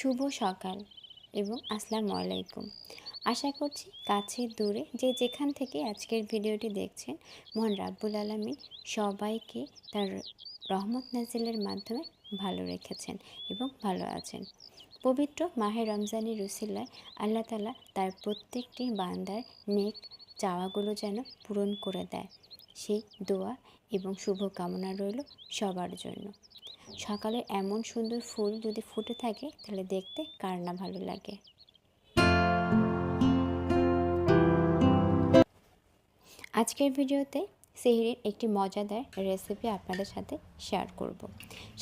শুভ সকাল এবং আসসালামু আলাইকুম। আশা করছি কাছে দূরে যে যেখান থেকে আজকের ভিডিওটি দেখছেন, মহান রাব্বুল আলমিন সবাইকে তার রহমত নাজিলের মাধ্যমে ভালো রেখেছেন এবং ভালো আছেন। পবিত্র মাহে রমজানি রুসিল্লায় আল্লাহ তালা তার প্রত্যেকটি বান্দার নেক চাওয়াগুলো যেন পূরণ করে দেয়। সেই দোয়া এবং শুভকামনা রইল সবার জন্য। সকালে এমন সুন্দর ফুল যদি ফুটে থাকে, তাহলে দেখতে কার না ভালো লাগে। আজকের ভিডিওতে সেহরির একটি মজাদার রেসিপি আপনাদের সাথে শেয়ার করব।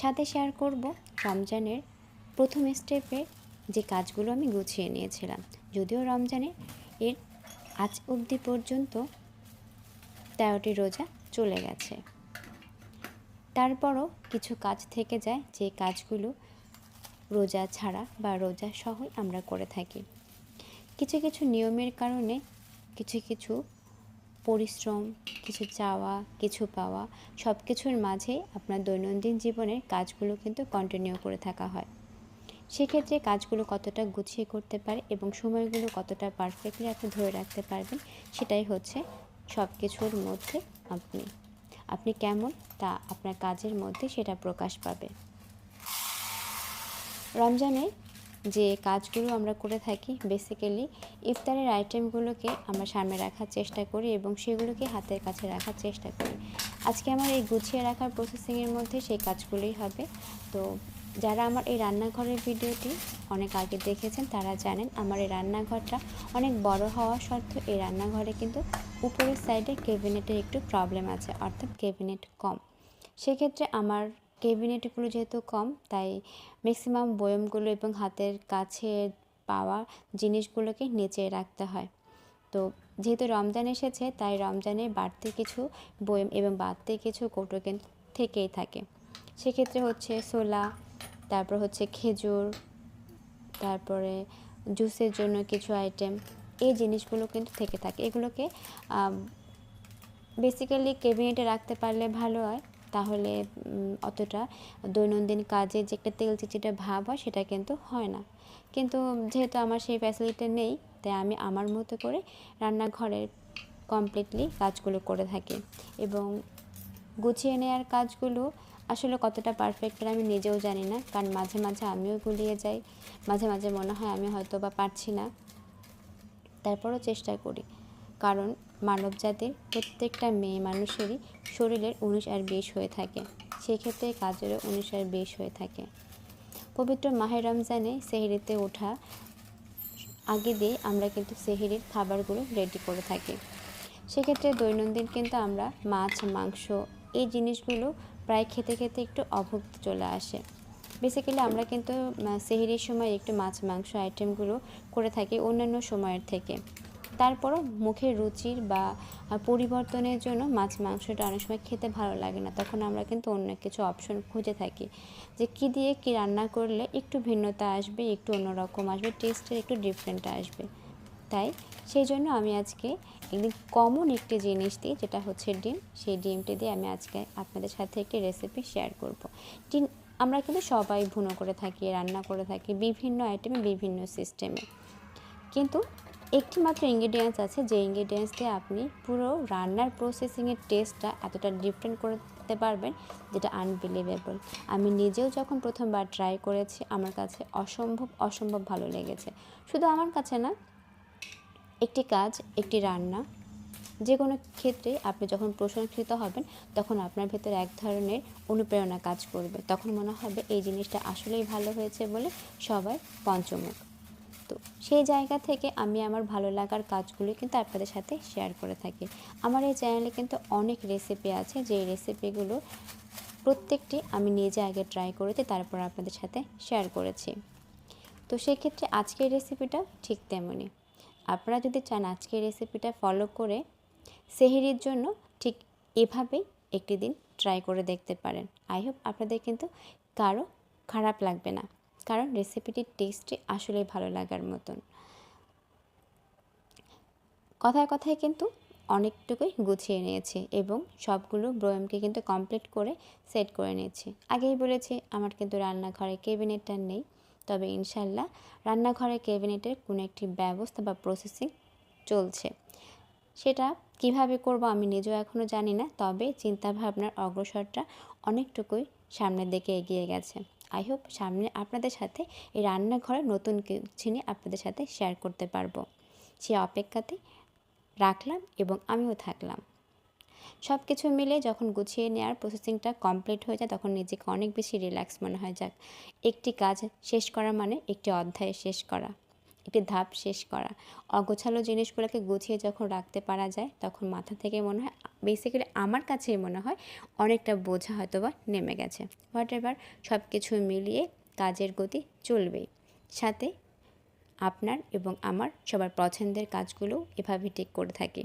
সাথে শেয়ার করব রমজানের প্রথম স্টেপের যে কাজগুলো আমি গুছিয়ে নিয়েছিলাম। যদিও রমজানের এর আজ অবধি পর্যন্ত তেরোটি রোজা চলে গেছে। তারপরও কিছু কাজ থেকে যায়, যে কাজগুলো রোজা ছাড়া বা রোজা সহই আমরা করে থাকি। কিছু কিছু নিয়মের কারণে কিছু কিছু পরিশ্রম, কিছু চাওয়া, কিছু পাওয়া সব কিছুর মাঝে আপনার দৈনন্দিন জীবনের কাজগুলো কিন্তু কন্টিনিউ করে থাকা হয়। সেক্ষেত্রে কাজগুলো কতটা গুছিয়ে করতে পারে এবং সময়গুলো কতটা পারফেক্টলি আপনি ধরে রাখতে পারবেন, সেটাই হচ্ছে সব কিছুর মধ্যে আপনি আপনি কেমন তা আপনার কাজের মধ্যে সেটা প্রকাশ পাবে। রমজানে যে কাজগুলো আমরা করে থাকি বেসিক্যালি ইফতারের আইটেমগুলোকে আমরা সামনে রাখার চেষ্টা করি এবং সেগুলোকে হাতের কাছে রাখার চেষ্টা করি। আজকে আমার এই গুছিয়ে রাখার প্রসেসিংয়ের মধ্যে সেই কাজগুলোই হবে। তো যারা আমার এই রান্নাঘরের ভিডিওটি অনেক আগে দেখেছেন, তারা জানেন আমার এই রান্নাঘরটা অনেক বড় হওয়া সত্ত্বেও এই রান্নাঘরে কিন্তু উপরের সাইডে কেবিনেটের একটু প্রবলেম আছে, অর্থাৎ কেবিনেট কম। সেক্ষেত্রে আমার কেবিনেটগুলো যেহেতু কম, তাই ম্যাক্সিমাম বয়মগুলো এবং হাতের কাছে পাওয়া জিনিসগুলোকে নিচে রাখতে হয়। তো যেহেতু রমজান এসেছে, তাই রমজানে বাড়তি কিছু বয়ম এবং বাড়তি কিছু কৌটো থেকেই থাকে। সেক্ষেত্রে হচ্ছে সোলা তারপর হচ্ছে খেজুর, তারপরে জুসের জন্য কিছু আইটেম এই জিনিসগুলো কিন্তু থেকে থাকে। এগুলোকে বেসিক্যালি ক্যাবিনেটে রাখতে পারলে ভালো হয়। তাহলে অতটা দৈনন্দিন কাজে যে একটা তেল চিচিটা ভাব হয়, সেটা কিন্তু হয় না। কিন্তু যেহেতু আমার সেই ফ্যাসিলিটি নেই, তাই আমি আমার মতো করে রান্নাঘরের কমপ্লিটলি কাজগুলো করে থাকি। এবং গুছিয়ে নেওয়ার কাজগুলো আসলে কতটা পারফেক্ট আমি নিজেও জানি না। কারণ মাঝে মাঝে আমিও গুলিয়ে যাই। মাঝে মাঝে মনে হয় আমি হয়তো বা পারছি না। তারপরও চেষ্টা করি। কারণ মানব জাতির প্রত্যেকটা মেয়ে মানুষেরই শরীরের উনিশ আর বিশ হয়ে থাকে। সেক্ষেত্রে কাজেরও উনিশ আর বিশ হয়ে থাকে। পবিত্র মাহের রমজানে সেহেরিতে ওঠা আগে দিয়ে আমরা কিন্তু সেহেরির খাবারগুলো রেডি করে থাকি। সেক্ষেত্রে দৈনন্দিন কিন্তু আমরা মাছ, মাংস এই জিনিসগুলো প্রায় খেতে খেতে একটু অভুক্ত চলে আসে। বেসিক্যালি আমরা কিন্তু সেহেরির সময় একটু মাছ, মাংস আইটেমগুলো করে থাকি অন্যান্য সময়ের থেকে। তারপরও মুখের রুচির বা পরিবর্তনের জন্য মাছ, মাংসটা অনেক সময় খেতে ভালো লাগে না। তখন আমরা কিন্তু অন্য কিছু অপশন খুঁজে থাকি। যে কি দিয়ে কি রান্না করলে একটু ভিন্নতা আসবে, একটু অন্যরকম আসবে টেস্টের একটু ডিফারেন্ট আসবে। তাই সেই জন্য আমি আজকে একদিন কমন একটি জিনিস দিই, যেটা হচ্ছে ডিম। সেই ডিমটি দিয়ে আমি আজকে আপনাদের সাথে একটি রেসিপি শেয়ার করব। ডিম আমরা কিন্তু সবাই ভুনো করে থাকি, রান্না করে থাকি, বিভিন্ন আইটেমে বিভিন্ন সিস্টেমে কিন্তু একটি মাত্র ইনগ্রিডিয়েন্টস আছে, যে ইনগ্রিডিয়েন্টস দিয়ে আপনি পুরো রান্নার প্রসেসিংয়ের টেস্টটা এতটা ডিফারেন্ট করতে পারবেন, যেটা আনবিলিভেবল আমি নিজেও যখন প্রথমবার ট্রাই করেছি, আমার কাছে অসম্ভব অসম্ভব ভালো লেগেছে। শুধু আমার কাছে না, একটি কাজ, একটি রান্না যে কোনো ক্ষেত্রে আপনি যখন প্রশংসিত হবেন, তখন আপনার ভেতরে এক ধরনের অনুপ্রেরণা কাজ করবে। তখন মনে হবে এই জিনিসটা আসলেই ভালো হয়েছে বলে সবাই পঞ্চমুখ। তো সেই জায়গা থেকে আমি আমার ভালো লাগার কাজগুলি কিন্তু আপনাদের সাথে শেয়ার করে থাকি। আমার এই চ্যানেলে কিন্তু অনেক রেসিপি আছে। যে রেসিপিগুলো প্রত্যেকটি আমি নিজে আগে ট্রাই করেছি, তারপর আপনাদের সাথে শেয়ার করেছি। তো সেক্ষেত্রে আজকের রেসিপিটা ঠিক তেমনই। আপনারা যদি চান আজকের রেসিপিটা ফলো করে সেহেরির জন্য ঠিক এভাবেই একটি দিন ট্রাই করে দেখতে পারেন। আই হোপ আপনাদের কিন্তু কারও খারাপ লাগবে না, কারণ রেসিপিটির টেস্টটি আসলেই ভালো লাগার মতন। কথায় কথায় কিন্তু অনেকটুকুই গুছিয়ে নিয়েছি এবং সবগুলো ব্রয়েমকে কিন্তু কমপ্লিট করে সেট করে নিয়েছি। আগেই বলেছি, আমার কিন্তু রান্নাঘরে কেবিনেটটা নেই, তবে ইনশাল্লাহ রান্নাঘরে ক্যাবিনেটের কোনো একটি ব্যবস্থা বা প্রসেসিং চলছে। সেটা কীভাবে করব আমি নিজেও এখনও জানি না, তবে চিন্তাভাবনার অগ্রসরটা অনেকটুকুই সামনের দিকে এগিয়ে গেছে। আই হোপ সামনে আপনাদের সাথে এই রান্নাঘরে নতুন কিছু নিয়ে আপনাদের সাথে শেয়ার করতে পারব। সে অপেক্ষাতে রাখলাম এবং আমিও থাকলাম। সব কিছু মিলে যখন গুছিয়ে নেওয়ার প্রসেসিংটা কমপ্লিট হয়ে যায়, তখন নিজেকে অনেক বেশি রিল্যাক্স মনে হয়। যাক, একটি কাজ শেষ করা মানে একটি অধ্যায় শেষ করা। একটি ধাপ শেষ করা। অগোছালো জিনিসগুলোকে গুছিয়ে যখন রাখতে পারা যায়, তখন মাথা থেকে মনে হয় বেসিক্যালি আমার কাছেই মনে হয়, অনেকটা বোঝা হয়তো বা নেমে গেছে। হোয়াট এভার সব কিছু মিলিয়ে কাজের গতি চলবেই। সাথে আপনার এবং আমার সবার পছন্দের কাজগুলো এভাবে ঠিক করে থাকি।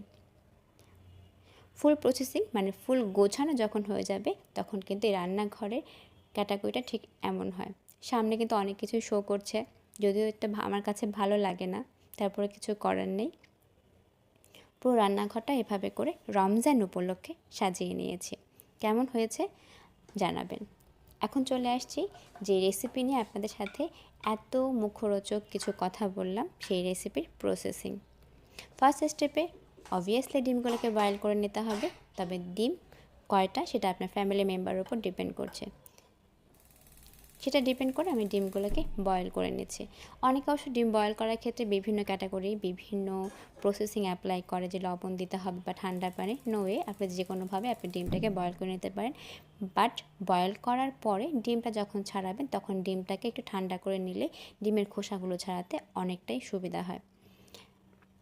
ফুল প্রসেসিং মানে ফুল গোছানো যখন হয়ে যাবে, তখন কিন্তু এই রান্নাঘরের ক্যাটাগরিটা ঠিক এমন হয়। সামনে কিন্তু অনেক কিছু শো করছে। যদিও এটা আমার কাছে ভালো লাগে না, তারপরে কিছু করার নেই। পুরো রান্নাঘরটা এভাবে করে রমজান উপলক্ষে সাজিয়ে নিয়েছি। কেমন হয়েছে জানাবেন। এখন চলে আসছি যে রেসিপি নিয়ে আপনাদের সাথে এত মুখরোচক কিছু কথা বললাম, সেই রেসিপির প্রসেসিং ফার্স্ট স্টেপে অবভিয়াসলি ডিমগুলোকে বয়েল করে নিতে হবে, তবে ডিম কয়টা সেটা আপনার ফ্যামিলি মেম্বারের উপর ডিপেন্ড করছে। সেটা ডিপেন্ড করে আমি ডিমগুলোকে বয়েল করে নিচ্ছি। অনেকে অবশ্য ডিম বয়েল করার ক্ষেত্রে বিভিন্ন ক্যাটাগরি বিভিন্ন প্রসেসিং অ্যাপ্লাই করে যে লবণ দিতে হবে বা ঠান্ডা পানি। নো ওয়ে আপনি যে কোনোভাবে আপনি ডিমটাকে বয়েল করে নিতে পারেন। বাট বয়েল করার পরে ডিমটা যখন ছাড়াবেন, তখন ডিমটাকে একটু ঠান্ডা করে নিলে ডিমের খোসাগুলো ছাড়াতে অনেকটাই সুবিধা হয়।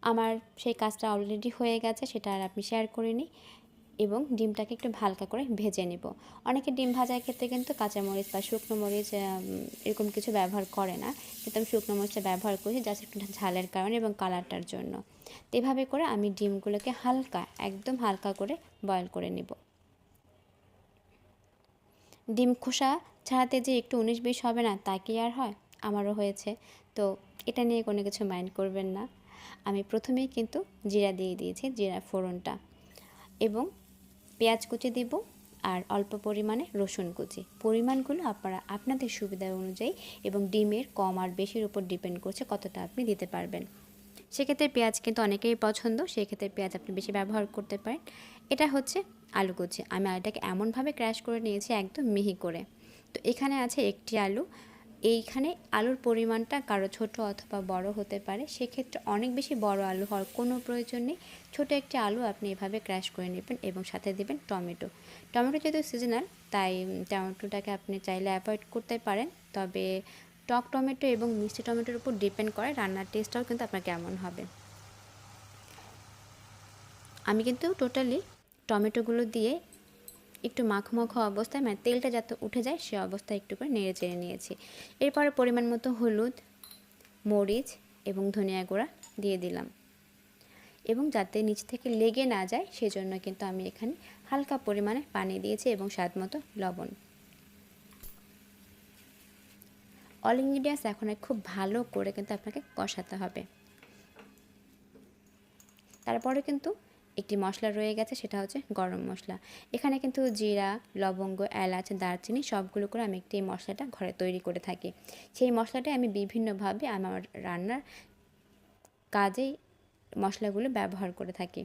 আমার সেই কাজটা অলরেডি হয়ে গেছে, সেটা আর আপনি শেয়ার করিনি। এবং ডিমটাকে একটু হালকা করে ভেজে নেব। অনেকে ডিম ভাজার ক্ষেত্রে কিন্তু কাঁচামরিচ বা শুকনো মরিচ এরকম কিছু ব্যবহার করে না। কিন্তু আমি শুকনো মরিচটা ব্যবহার করি জাস্ট একটু ঝালের কারণে এবং কালারটার জন্য। এভাবে করে আমি ডিমগুলোকে হালকা, একদম হালকা করে বয়ল করে নেব। ডিম খোসা ছাড়াতে যে একটু উনিশ বিশ হবে না, তা কি আর হয়? আমারও হয়েছে। তো এটা নিয়ে কোনো কিছু মাইন্ড করবেন না। আমি প্রথমেই কিন্তু জিরা দিয়ে দিয়েছি জিরা ফোড়নটা। এবং পেঁয়াজ কুচি দিব আর অল্প পরিমাণে রসুন কুচি। পরিমাণগুলো আপনারা আপনাদের সুবিধা অনুযায়ী এবং ডিমের কম আর বেশির উপর ডিপেন্ড করছে কতটা আপনি দিতে পারবেন। সেক্ষেত্রে পেঁয়াজ কিন্তু অনেকেই পছন্দ, সেক্ষেত্রে পেঁয়াজ আপনি বেশি ব্যবহার করতে পারেন। এটা হচ্ছে আলু কুচি। আমি আলুটাকে এমনভাবে ক্র্যাশ করে নিয়েছি একদম মিহি করে। তো এখানে আছে একটি আলু। এইখানে আলুর পরিমাণটা কারও ছোট অথবা বড় হতে পারে, সেক্ষেত্রে অনেক বেশি বড় আলু হওয়ার কোনো প্রয়োজন নেই। ছোটো একটি আলু আপনি এভাবে ক্র্যাশ করে নেবেন এবং সাথে দেবেন টমেটো। টমেটো যেহেতু সিজনাল তাই টমেটোটাকে আপনি চাইলে অ্যাভয়েড করতে পারেন। তবে টক টমেটো এবং মিষ্টি টমেটোর উপর ডিপেন্ড করে রান্নার টেস্টটাও কিন্তু আপনার কেমন হবে। আমি কিন্তু টোটালি টমেটোগুলো দিয়ে একটু মাখো অবস্থায় মানে তেলটা যাতে উঠে যায় সে অবস্থায় একটু করে নেড়ে চেড়ে নিয়েছি। এরপরে পরিমাণ মতো হলুদ, মরিচ এবং ধনিয়া গুঁড়া দিয়ে দিলাম। এবং যাতে নিচ থেকে লেগে না যায়, সেজন্য কিন্তু আমি এখানে হালকা পরিমাণে পানি দিয়েছি এবং স্বাদ মতো লবণ। অল ইনগ্রিডিয়েন্টস এখন খুব ভালো করে কিন্তু আপনাকে কষাতে হবে। তারপরে কিন্তু একটি মশলা রয়ে গেছে, সেটা হচ্ছে গরম মশলা। এখানে কিন্তু জিরা, লবঙ্গ, এলাচ, দারচিনি সবগুলো করে আমি একটি মশলাটা ঘরে তৈরি করে থাকি। সেই মশলাটা আমি বিভিন্নভাবে আমার রান্নার কাজেই মশলাগুলো ব্যবহার করে থাকি।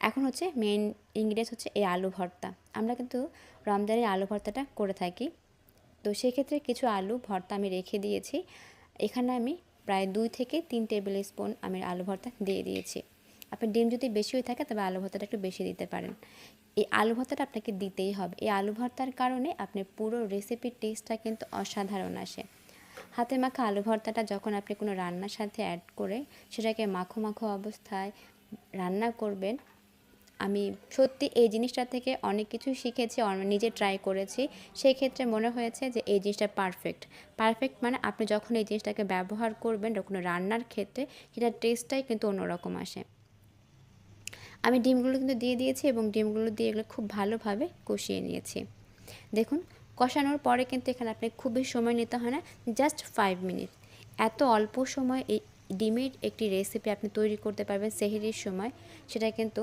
এখন হচ্ছে মেন ইনগ্রিডিয়েন্টস হচ্ছে এই আলু ভর্তা। আমরা কিন্তু রমজানের আলু ভর্তাটা করে থাকি। তো সেক্ষেত্রে কিছু আলু ভর্তা আমি রেখে দিয়েছি। এখানে আমি প্রায় দুই থেকে তিন টেবিল স্পুন আমি আলু ভর্তা দিয়ে দিয়েছি। আপনার ডিম যদি বেশি হয়ে থাকে, তবে আলু ভর্তাটা একটু বেশি দিতে পারেন। এই আলু ভর্তাটা আপনাকে দিতেই হবে। এই আলু ভর্তার কারণে আপনার পুরো রেসিপির টেস্টটা কিন্তু অসাধারণ আসে। হাতে মাখা আলু ভর্তাটা যখন আপনি কোনো রান্নার সাথে অ্যাড করে সেটাকে মাখো মাখো অবস্থায় রান্না করবেন, আমি সত্যি এই জিনিসটা থেকে অনেক কিছু শিখেছি নিজে ট্রাই করেছি। সেই ক্ষেত্রে মনে হয়েছে যে এই জিনিসটা পারফেক্ট পারফেক্ট মানে আপনি যখন এই জিনিসটাকে ব্যবহার করবেন, কোনো রান্নার ক্ষেত্রে সেটার টেস্টটাই কিন্তু অন্যরকম আসে। আমি ডিমগুলো কিন্তু দিয়ে দিয়েছি এবং ডিমগুলো দিয়ে এগুলো খুব ভালোভাবে কষিয়ে নিয়েছি। দেখুন, কষানোর পরে কিন্তু এখানে আপনি খুবই সময় নিতে হয় না জাস্ট ফাইভ মিনিট এত অল্প সময় এই ডিমের একটি রেসিপি আপনি তৈরি করতে পারবেন, সেহেরির সময়, সেটা কিন্তু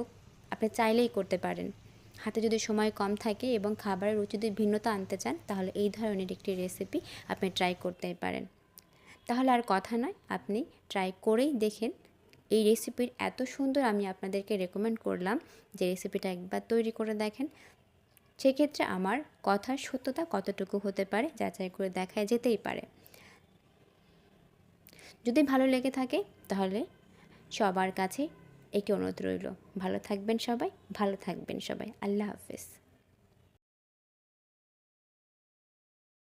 আপনি চাইলেই করতে পারেন। হাতে যদি সময় কম থাকে এবং খাবারের রুচি যদি ভিন্নতা আনতে চান, তাহলে এই ধরনের একটি রেসিপি আপনি ট্রাই করতে পারেন। তাহলে আর কথা নয়, আপনি ট্রাই করেই দেখেন এই রেসিপির এত সুন্দর আমি আপনাদেরকে রেকমেন্ড করলাম যে রেসিপিটা একবার তৈরি করে দেখেন। সেক্ষেত্রে আমার কথার সত্যতা কতটুকু হতে পারে যাচাই করে দেখায় যেতেই পারে। যদি ভালো লেগে থাকে তাহলে সবার কাছে একটি অনুরোধ রইল। ভালো থাকবেন সবাই, ভালো থাকবেন সবাই। আল্লাহ হাফেজ।